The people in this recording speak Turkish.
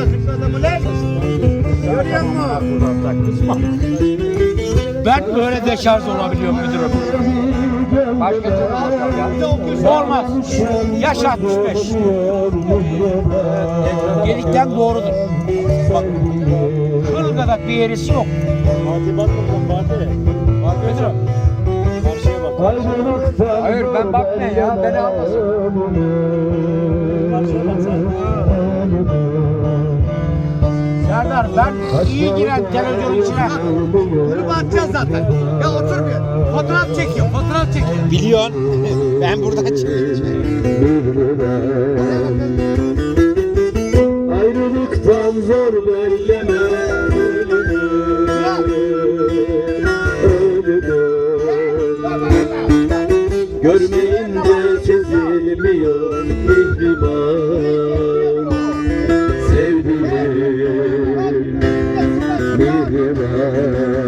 Lan? Görüyor musun? Ben böyle deşarj olabiliyorum müdürüm. Başka türlü olmaz ya. Olmaz. Yaş 65. Dedikten doğrudur. Bak. Kırılgadak bir yerisi yok. Bak bakalım Fatih. Fatih Müdürüm. Bak. Hayır ben bakmayayım ya. Beni almasın. Karşıya bak Serdar ben iyi giren televizyonun içine. Grubu atacağız zaten. Ya otur bir. Fotoğraf çekiyor. Fotoğraf çekiyor. Biliyorsun. ben buradan çekeceğim. Ayrılıktan zor belleme Görmeyince çözülmüyor mihriban girer.